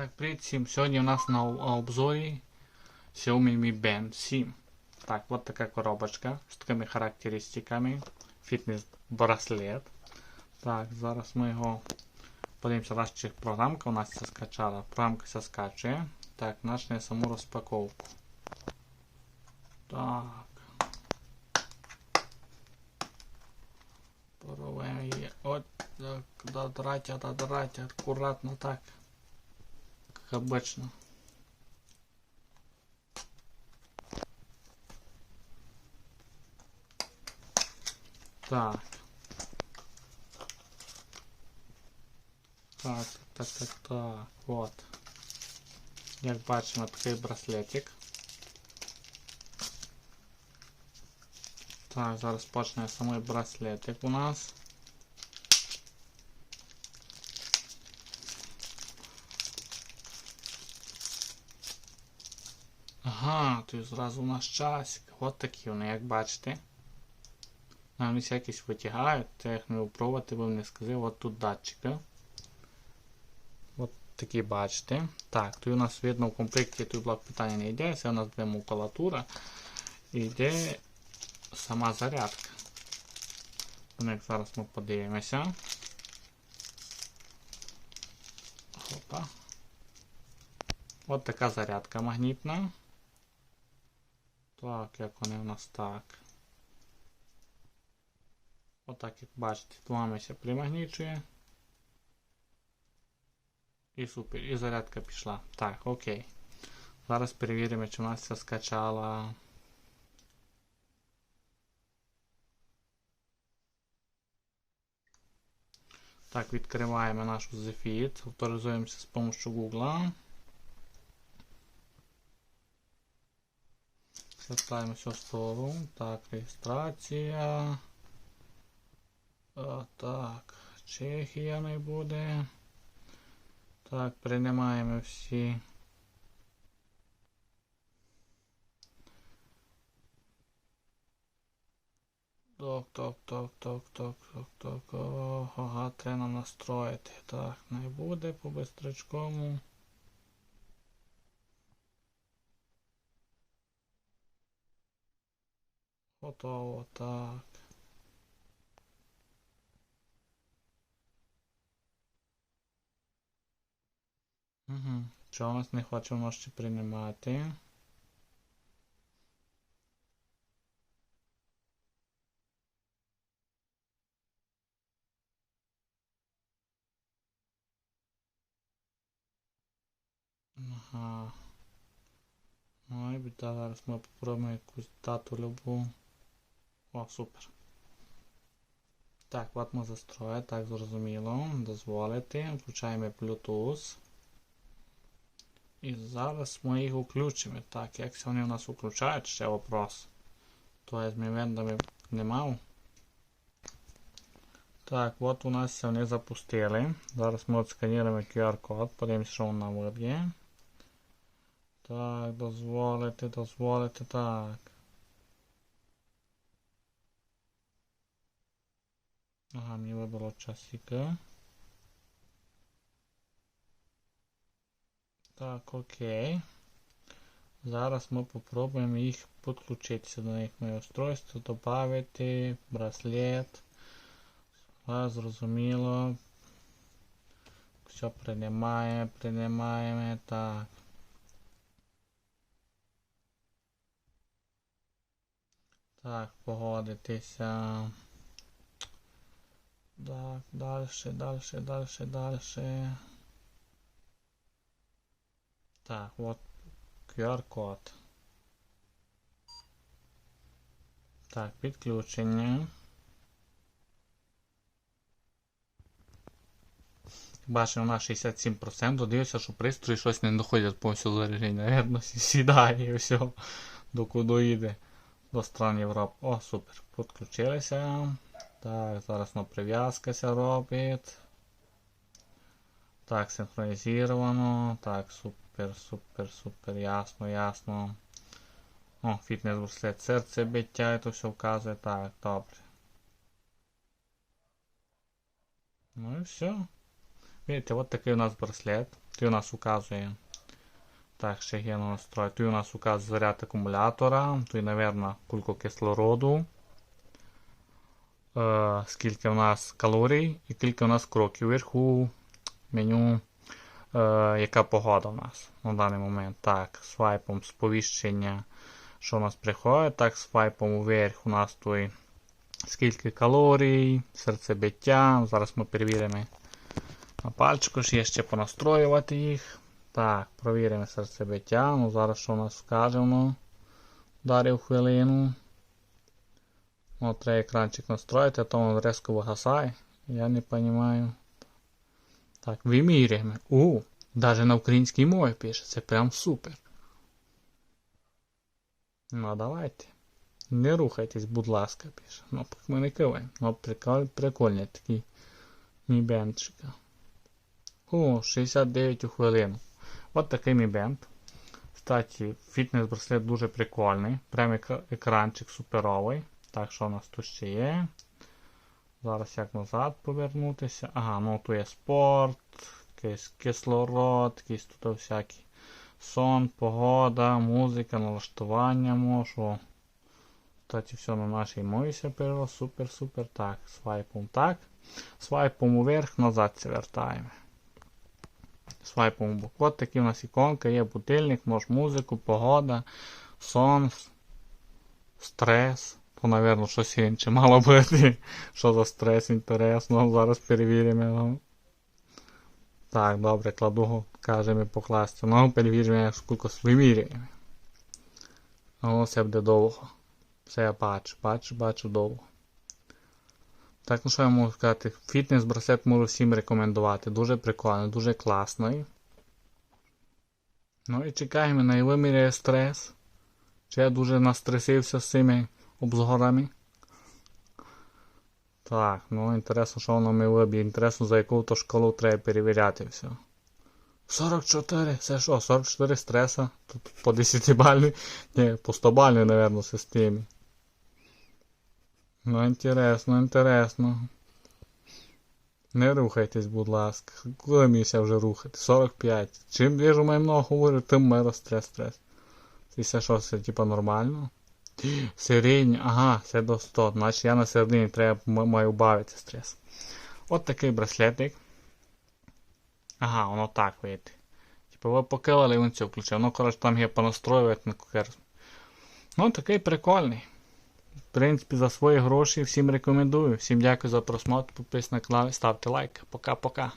Так, привіт всім. Сьогодні у нас на обзорі Xiaomi Mi Band 7. Так, от така коробочка з такими характеристиками. Фітнес-браслет. Так, зараз ми його подивимося, раз чи програмка у нас це скачала. Програмка це скачує. Так, почне саму розпаковку. Так. Її. От, так, додрать, додрать, акуратно так. Как обычно. Так. Так, так, так, так, от. Як бачимо, такий браслетик. Так, зараз почне самий браслетик у нас. Ага, зразу у нас часик. От такі вони, як бачите. Нам якісь витягають, це як не випробувати, бо не сказав, от тут датчики. От такі бачите. Так, тут у нас видно в комплекті тут блок питання не йде, це у нас буде макулатура. І йде сама зарядка. Ну, як зараз ми подивимося. Опа. От така зарядка магнітна. Так, як вони у нас так. Отак, як бачите, тламися примагнічує. І супер. І зарядка пішла. Так, окей. Зараз перевіримо, чи у нас це скачала. Так, відкриваємо нашу Zefit. Авторизуємося з допомогою Google. Все в столу. Так, реєстрація. О, так, Чехія не буде. Так, приймаємо всі. Так. Ага, треба настроїти. Так, не буде по бистричкому. Готово, так. Угу. Чогось не хоче воно ще приймати. Ага. Ой, зараз ми попробуємо якусь дату любу. О, супер. Так, от ми застроїли, так зрозуміло. Дозволити. Включаємо Bluetooth. І зараз ми їх включимо. Так, як вони у нас включають, ще вопрос. То я змінвендами не мав. Так, от у нас вони запустили. Зараз ми отсканіруємо QR-код, подивимося, що вона виб'є. Так, дозволити, дозволити, так. Ага, мені вибило часики. Так, окей. Зараз ми попробуємо їх підключитися до них моє устройство, додати, браслет. Все зрозуміло. Все приймаємо, приймаємо. Так. Так, погодитися. Так, дальше, дальше, дальше, дальше. Так, вот QR-код. Так, підключення. Бачимо на 67%. Додивився, що пристрої щось не доходять повністю зарядження. Рядно сідає і все. До куди йде. До стран Європи. О, супер. Підключилися. Так, зараз на прив'язкася робить. Так, синхронізовано. Так, супер, супер, супер, ясно, ясно. О, фітнес браслет серце биття, це все вказує. Так, добре. Ну і все. Видите, от такий у нас браслет. Тут у нас указує. Так, ще настрой. Тут у нас указує заряд акумулятора. Тут, напевно, кульку кислороду. Е, скільки у нас калорій і скільки у нас кроків. Вверху меню, е, яка погода у нас на даний момент. Так, свайпом сповіщення, що у нас приходить. Так, свайпом вверх у нас тут скільки калорій, серцебиття. Зараз ми перевіримо на пальчику, є ще понастроювати їх. Так, провіримо серцебиття. Ну, зараз що у нас скаже воно. Дарив хвилину. Ну, треба екранчик настроїти, а то він резко вигасає. Я не розумію. Так, виміряємо. У, навіть на українській мові пише. Це прям супер. Ну, давайте. Не рухайтесь, будь ласка, пише. Ну, ми не киваємо. Ну, приколь, прикольні такі мібенчика. О, 69 у хвилину. От такий мібенд. Кстати, фітнес-браслет дуже прикольний. Прям ек- екранчик суперовий. Так, що у нас тут ще є? Зараз як назад повернутися. Ага, ну тут є спорт, якийсь кислород, якісь тут всякі сон, погода, музика, налаштування можу. Кстати, все на нашій мові перело. Супер, супер. Так, свайпом так. Свайпом вверх, назад це вертаємо. Свайпом бок. От такі у нас іконка, є будильник, може музику, погода, сон, стрес. То, напевно, щось інше мало бути. Що за стрес, інтересно. Зараз перевіримо. Так, добре, кладу, кажемо покласти. Ну, перевіримо, скільки виміряємо. Ну, це буде довго. Це я бачу, бачу, бачу довго. Так, ну що я можу сказати? Фітнес-браслет можу всім рекомендувати. Дуже прикольний, дуже класний. Ну і чекаємо, на виміряє стрес. Чи я дуже настресився з цими обзорами. Так, ну інтересно, що воно ми виб'є. Інтересно, за яку то шкалу треба перевіряти все. 44, це що, 44 стреса? Тут по 10 бальній, ні, по 100 бальній, напевно, системі. Ну, інтересно, інтересно. Не рухайтесь, будь ласка. Коли місія вже рухати? 45. Чим більше ми много говорю, тим мера стрес, стрес. Це що, це типа нормально? Середньо, ага, це до 100. Значить я на середині треба маю бавити стрес. От такий браслетик. Ага, воно так вийде. Типа ви покинули і він це включив. Ну, коротше, там є понастроювати на кукер. Ну, такий прикольний. В принципі, за свої гроші всім рекомендую. Всім дякую за просмотр. Підписуйтесь на канал, ставте лайк. Пока-пока.